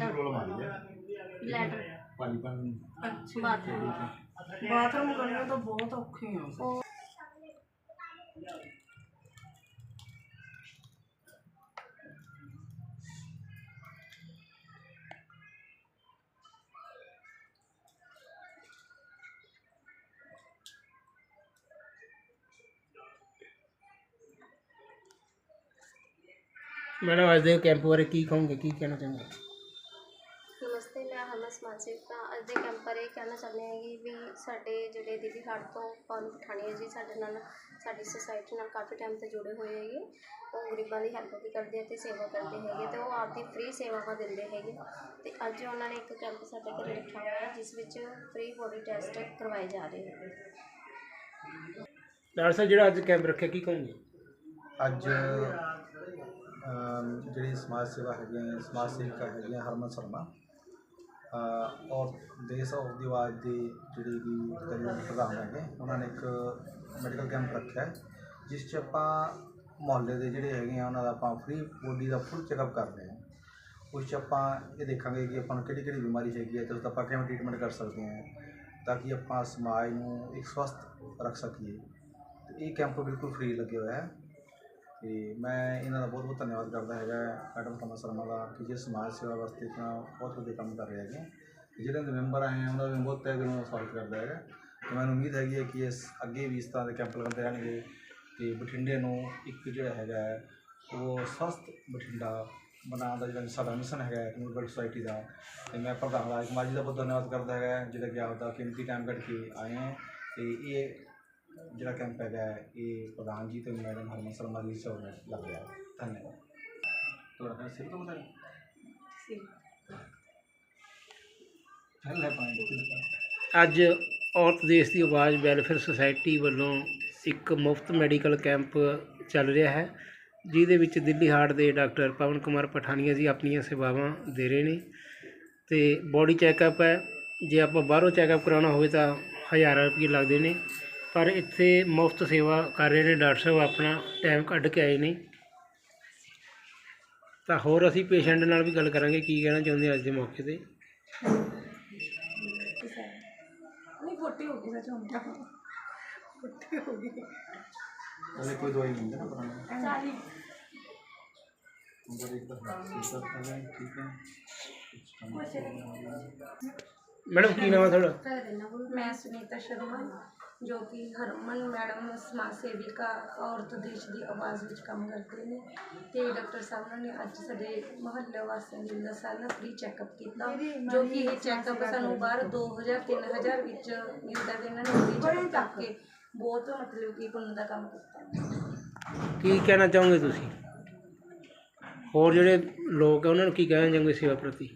Letter role मार दिया letter पालीपन bathroom bathroom करने तो बहुत औखे हैं मैडम आज कैंप बारे की कहूँगे की कहना चाहूँगा? ਸਮਾਜ ਸੇਵਿਕਾ ਅੱਜ ਦੇ ਕੈਂਪ ਬਾਰੇ ਇਹ ਕਹਿਣਾ ਚਾਹੁੰਦੀ ਹਾਂ ਕਿ ਵੀ ਸਾਡੇ ਜਿਹੜੇ ਦੀਦੀ ਹੱਟ ਤੋਂ ਪਵਨ ਪਠਾਣੀਆ ਜੀ ਸਾਡੇ ਨਾਲ ਸਾਡੀ ਸੁਸਾਇਟੀ ਨਾਲ ਕਾਫੀ ਟਾਈਮ ਤੋਂ ਜੁੜੇ ਹੋਏ ਹੈਗੇ। ਉਹ ਗਰੀਬਾਂ ਦੀ ਹੈਲਪ ਵੀ ਕਰਦੇ ਆ ਤੇ ਸੇਵਾ ਕਰਦੇ ਹੈਗੇ ਤੇ ਉਹ ਆਪਦੀ ਫ੍ਰੀ ਸੇਵਾਵਾਂ ਦਿੰਦੇ ਹੈਗੇ। ਤੇ ਅੱਜ ਉਹਨਾਂ ਨੇ ਇੱਕ ਕੈਂਪ ਸਾਡੇ ਘਰੇ ਰੱਖਿਆ ਹੋਇਆ ਹੈ ਜਿਸ ਵਿੱਚ ਫ੍ਰੀ ਬੋਡੀ ਟੈਸਟ ਕਰਵਾਏ ਜਾ ਰਹੇ ਹੈਗੇ ਡਾਕਟਰ ਸਾਹਿਬ ਜਿਹੜਾ ਅੱਜ ਕੈਂਪ ਰੱਖਿਆ ਕੀ ਕਹੋਗੇ? ਅੱਜ ਜਿਹੜੀ ਸਮਾਜ ਸੇਵਾ ਹੈਗੀਆਂ ਸਮਾਜ ਸੇਵਿਕਾ ਹੈਗੀਆਂ ਹਰਮਨ ਸ਼ਰਮਾ ਔਰ ਦੇਸ਼ ਔਰ ਦੀ ਆਵਾਜ਼ ਦੀ ਜਿਹੜੀ ਵੀ ਤਕਰੀਬਨ ਪ੍ਰਧਾਨ ਹੈਗੇ ਉਹਨਾਂ ਨੇ ਇੱਕ ਮੈਡੀਕਲ ਕੈਂਪ ਰੱਖਿਆ ਹੈ, ਜਿਸ 'ਚ ਆਪਾਂ ਮੁਹੱਲੇ ਦੇ ਜਿਹੜੇ ਹੈਗੇ ਆ ਉਹਨਾਂ ਦਾ ਆਪਾਂ ਫ੍ਰੀ ਬੋਡੀ ਦਾ ਫੁੱਲ ਚੈੱਕਅਪ ਕਰਦੇ ਹਾਂ। ਉਸ 'ਚ ਆਪਾਂ ਇਹ ਦੇਖਾਂਗੇ ਕਿ ਆਪਾਂ ਨੂੰ ਕਿਹੜੀ ਕਿਹੜੀ ਬਿਮਾਰੀ ਹੈਗੀ ਹੈ ਤੇ ਉਸ ਦਾ ਆਪਾਂ ਕਿਵੇਂ ਟ੍ਰੀਟਮੈਂਟ ਕਰ ਸਕਦੇ ਹਾਂ ਤਾਂ ਕਿ ਆਪਾਂ ਸਮਾਜ ਨੂੰ ਇੱਕ ਸਵਸਥ ਰੱਖ ਸਕੀਏ। ਤੇ ਇਹ ਕੈਂਪ ਬਿਲਕੁਲ ਫ੍ਰੀ ਲੱਗਿਆ ਹੋਇਆ ਹੈ। ਤੇ ਮੈਂ ਇਹਨਾਂ ਦਾ ਬਹੁਤ ਬਹੁਤ ਧੰਨਵਾਦ ਕਰਦਾ ਹੈਗਾ ਮੈਡਮ ਕਮਲ ਸ਼ਰਮਾ ਦਾ ਕਿ ਜੇ ਸਮਾਜ ਸੇਵਾ ਵਾਸਤੇ ਤਾਂ ਬਹੁਤ ਵਧੀਆ ਕੰਮ ਕਰ ਰਹੇ ਹੈਗੇ। ਤੇ ਜਿਹੜੇ ਦੇ ਮੈਂਬਰ ਆਏ ਆ, ਉਹਨਾਂ ਦਾ ਮੈਂ ਬਹੁਤ ਤਹਿ ਦਿਲੋਂ ਸਵਾਗਤ ਕਰਦਾ ਹੈਗਾ। ਤੇ ਮੈਨੂੰ ਉਮੀਦ ਹੈਗੀ ਹੈ ਕਿ ਇਸ ਅੱਗੇ ਵੀ ਇਸ ਤਰ੍ਹਾਂ ਦੇ ਕੈਂਪ ਲਗਾਉਂਦੇ ਰਹਿਣਗੇ ਤੇ ਬਠਿੰਡੇ ਨੂੰ ਇੱਕ ਜਿਹੜਾ ਹੈਗਾ ਉਹ ਸਵਸਥ ਬਠਿੰਡਾ ਬਣਾਉਣ ਦਾ ਜਿਹੜਾ ਸਾਡਾ ਮਿਸ਼ਨ ਹੈਗਾ ਕਮਿਊਨਿਟੀ ਸੁਸਾਇਟੀ ਦਾ। ਤੇ ਮੈਂ ਪ੍ਰਧਾਨ ਰਾਜ ਕੁਮਾਰ ਜੀ ਦਾ ਬਹੁਤ ਧੰਨਵਾਦ ਕਰਦਾ ਹੈਗਾ, ਜਿਹੜਾ ਕਿ ਆਪਦਾ ਕੀਮਤੀ ਟਾਈਮ ਕੱਢ ਕੇ ਆਏ ਹੈ ਤੇ ਇਹ ਜਿਹੜਾ ਕੈਂਪ ਹੈਗਾ ਹੈ, ਇਹ ਪ੍ਰਧਾਨ ਜੀ ਤੇ ਮੈਡਮ ਹਰਮਨ ਸ਼ਰਮਾ ਜੀ ਵਿੱਚ ਲੱਗ ਰਿਹਾ ਹੈ। ਧੰਨਵਾਦ। ਤੁਹਾਡਾ ਸਿਰ ਤੋਂ ਬਤਾ ਚੱਲ ਹੈ ਪਾਣੀ ਅੱਜ ਔਰਤ ਦੇਸ਼ ਦੀ ਆਵਾਜ਼ ਵੈਲਫੇਅਰ ਸੁਸਾਇਟੀ ਵੱਲੋਂ ਇੱਕ ਮੁਫਤ ਮੈਡੀਕਲ ਕੈਂਪ ਚੱਲ ਰਿਹਾ ਹੈ ਜਿਹਦੇ ਵਿੱਚ ਦਿੱਲੀ ਹਾਰਟ ਦੇ ਡਾਕਟਰ ਪਵਨ ਕੁਮਾਰ ਪਠਾਨੀਆ ਜੀ ਆਪਣੀਆਂ ਸੇਵਾਵਾਂ ਦੇ ਰਹੇ ਨੇ ਤੇ ਬੋਡੀ ਚੈੱਕਅਪ ਹੈ। ਜੇ ਆਪਾਂ ਬਾਹਰੋਂ ਚੈੱਕਅਪ ਕਰਾਉਣਾ ਹੋਵੇ ਤਾਂ ਹਜ਼ਾਰਾਂ ਰੁਪਏ ਲੱਗਦੇ ਨੇ। ਪਰ ਇੱਥੇ ਮੁਫਤ ਸੇਵਾ ਕਰ ਰਹੇ ਨੇ ਡਾਕਟਰ ਸਾਹਿਬ ਆਪਣਾ ਟਾਈਮ ਕੱਢ ਕੇ ਆਏ ਨੇ। ਤਾਂ ਹੋਰ ਅਸੀਂ ਪੇਸ਼ੈਂਟ ਨਾਲ ਵੀ ਗੱਲ ਕਰਾਂਗੇ ਕੀ ਕਹਿਣਾ ਚਾਹੁੰਦੇ ਅੱਜ ਦੇ ਮੌਕੇ ਤੇ? ਮੈਡਮ ਕੀ ਨਾਮ ਹੈ ਤੁਹਾਡਾ? ਮੈਂ ਸੁਨੀਤਾ ਸ਼ਰਮਾ। ਜੋ ਕਿ ਹਰਮਨ ਮੈਡਮ ਸਮਾਜ ਸੇਵਿਕਾ ਔਰਤ ਦੇਸ਼ ਦੀ ਆਵਾਜ਼ ਵਿੱਚ ਕੰਮ ਕਰਦੇ ਨੇ ਤੇ ਡਾਕਟਰ ਸਾਹਿਬ ਨੇ ਅੱਜ ਸਾਡੇ ਮੁਹੱਲੇ ਵਾਸੀਆਂ ਦਾ ਸਾਲ ਫ੍ਰੀ ਚੈੱਕਅਪ ਕੀਤਾ ਜੋ ਕਿ ਇਹ ਚੈੱਕਅਪ ਸਾਨੂੰ ਬਾਹਰ 2000 3000 ਵਿੱਚ ਮਿਲਦਾ ਤੇ ਇਹਨਾਂ ਨੇ ਫ੍ਰੀ ਚੈੱਕਅਪ ਕਰਕੇ ਬਹੁਤ ਮਤਲਬ ਕਿ ਪੁੰਨ ਦਾ ਕੰਮ ਕੀਤਾ। ਕੀ ਕਹਿਣਾ ਚਾਹੋਗੇ ਤੁਸੀਂ? ਹੋਰ ਜਿਹੜੇ ਲੋਕ ਆ ਉਹਨਾਂ ਨੂੰ ਕੀ ਕਹਿਣਾ ਚਾਹੋਗੇ ਸੇਵਾ ਪ੍ਰਤੀ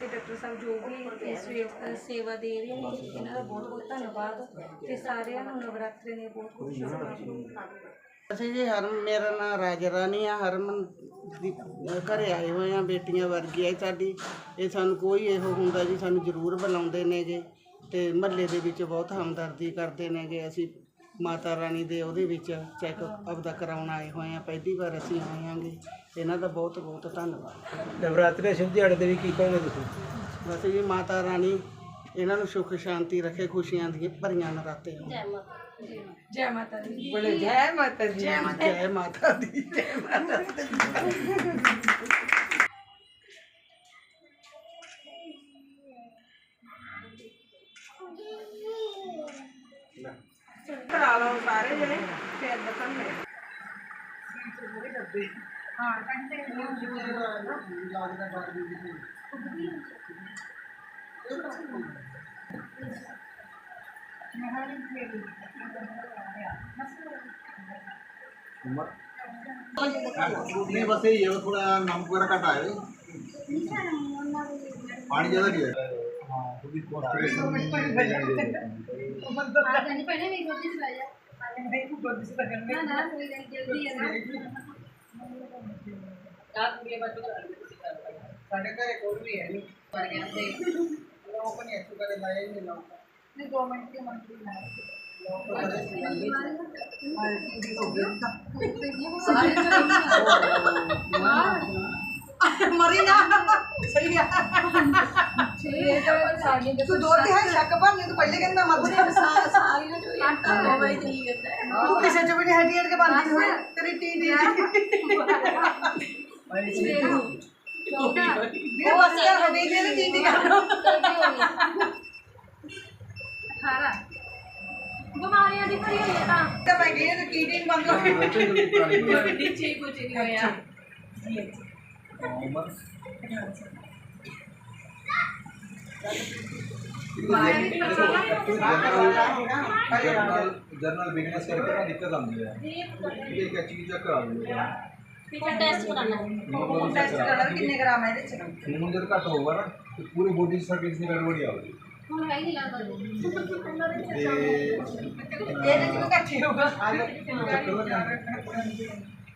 ਤੇ ਡਾਕਟਰ ਸਾਹਿਬ ਜੋ ਵੀ ਇਸ ਵੇ- ਸੇਵਾ ਦੇ ਰਹੇ ਨੇ ਇਹਨਾਂ ਦਾ ਬਹੁਤ ਬਹੁਤ ਧੰਨਵਾਦ। ਤੇ ਸਾਰਿਆਂ ਨੂੰ ਨਵਰਾਤਰੀ ਦੀਆਂ ਬਹੁਤ ਬਹੁਤ ਸ਼ੁਭਕਾਮਨਾਵਾਂ ਅਸੀਂ ਜੀ ਹਰ, ਮੇਰਾ ਨਾਮ ਰਾਜ ਰਾਣੀ ਆ, ਹਰਮਨ ਦੀ ਘਰੇ ਆਏ ਹੋਏ ਆ, ਬੇਟੀਆਂ ਵਰਗੀ ਆ ਸਾਡੀ। ਇਹ ਸਾਨੂੰ ਕੋਈ ਇਹੋ ਹੁੰਦਾ ਜੀ, ਸਾਨੂੰ ਜ਼ਰੂਰ ਬੁਲਾਉਂਦੇ ਨੇਗੇ ਤੇ ਮਹੱਲੇ ਦੇ ਵਿੱਚ ਬਹੁਤ ਹਮਦਰਦੀ ਕਰਦੇ ਨੇਗੇ ਅਸੀਂ ਮਾਤਾ ਰਾਣੀ ਦੇ ਉਹਦੇ ਵਿੱਚ ਚੈੱਕਅਪ ਆਪਦਾ ਕਰਾਉਣ ਆਏ ਹੋਏ ਆ, ਪਹਿਲੀ ਵਾਰ ਅਸੀਂ ਆਏ ਆਂਗੇ ਇਹਨਾਂ ਦਾ ਬਹੁਤ ਬਹੁਤ ਧੰਨਵਾਦ ਨਵਰਾਤਰੀ ਦੇ ਸ਼ੁਭ ਦਿਹਾੜੇ ਤੇ ਵੀ ਕੀ ਕਹੋਗੇ ਤੁਸੀਂ ਬਸ ਜੀ ਮਾਤਾ ਰਾਣੀ ਇਹਨਾਂ ਨੂੰ ਸੁੱਖ ਸ਼ਾਂਤੀ ਰੱਖੇ ਖੁਸ਼ੀਆਂ ਦੀਆਂ ਭਰੀਆਂ ਨਰਾਤੇ ਹੋਣ ਜੈ ਮਾਤਾ ਦੀ ਬੋਲੇ ਜੈ ਮਾਤਾ ਦੀ ਜੈ ਮਾਤਾ ਦੀ ਜੈ ਮਾਤਾ ਦੀ ਕਰਾ ਲਓ ਸਾਰੇ ਜਣੇ ਫਿਰ ਦੱਸਣਗੇ हाँ, नहीं बस ये थोड़ा नमक वगैरह कटा है। पानी ज़्यादा दिया हाँ। तो भी पहले हाँ, हाँ, तो नहीं होती ना। ना जल्दी है ना। रात के बाद तो साढ़े का एक और भी है। नहीं पर यहाँ से लोगों को नहीं अच्छी करे भाई नहीं लोगों को नहीं गवर्नमेंट के मंत्री है लोगों को मरी ना सही है तू दो ते है शक पर नहीं तो पहले कहना मत सारी ना जो काट तो भाई नहीं करता है तू किसे जो भी हड्डी हड्डी के बांधी हुई तेरी टी टी भाई इसमें तू ये बस यार हो गई मेरी टी टी कर दो खारा बीमारियाँ दिख रही है ना तो मैं गई तो टी टी बंद हो गई ठीक हो चुकी है यार ਗ੍ਰਾਮ ਹੈ ਇਹਦੇ ਚ ਖੂਨ ਜਦ ਘੱਟ ਹੋਊਗਾ ਨਾ ਤੇ ਪੂਰੇ ਬੋਡੀ 'ਚ ਸਰਕੇਟ ਦੀ ਗੜਬੜੀ ਆਊਗੀ ਹੁਣ ਹੈ ਹੀ ਲੱਗਦਾ ਤੇ ਇਹਦੇ ਚ ਵੀ ਘੱਟ ਹੋਊਗਾ ਤੇ ਮੰਗੇ ਇਹਦੇ ਕਰਕੇ ਹੋ ਜਾਂਦੀ ਆਈ ਸਾਈਡ ਕਰਕੇ ਸਾਡੇ ਜਿੱਦਾਂ ਇੱਕ ਤਾਂ ਦੇਖੋ ਐਚਯੂ ਚੈੱਕ ਕਰਾ ਲਓ ਇੱਕ ਥੋੜੀ ਖੁਰਾਕ ਵਧਾਓ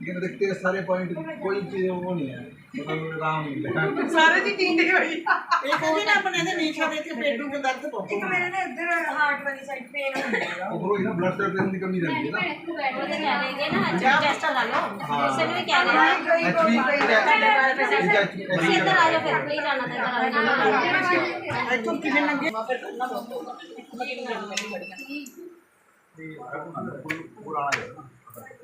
लेकिन देखते हैं सारे पॉइंट कोई चीज वो नहीं है मतलब राम नहीं सारे जी टींडे होई एक दिन ना अपने ने नीचे दे के पेट में दर्द पहुंच एक मेरे ने इधर हार्ट वाली साइड पेन हो गया वो ना ब्लड सर्कुलेशन की कमी रहती है ना वो तो कह देंगे ना टेस्ट करा लो जैसे भी कह रहे हैं एक्चुअली इधर आ जाओ फिर कोई जाना था करा तो कितने लगे फिर करना बहुत होगा मीटिंग करनी पड़ेगी पूरा आ जाएगा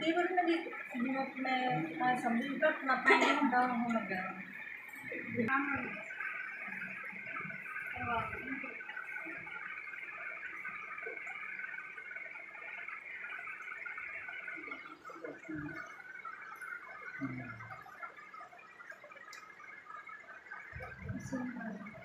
ਕਈ ਵਾਰ ਮੈਂ ਜਿਵੇਂ ਮੈਂ ਸਮਝ ਨਹੀਂ ਘਟਨਾ ਪੈਂਦੀ ਹੁੰਦਾ ਹੋਣ ਲੱਗਾ Sim.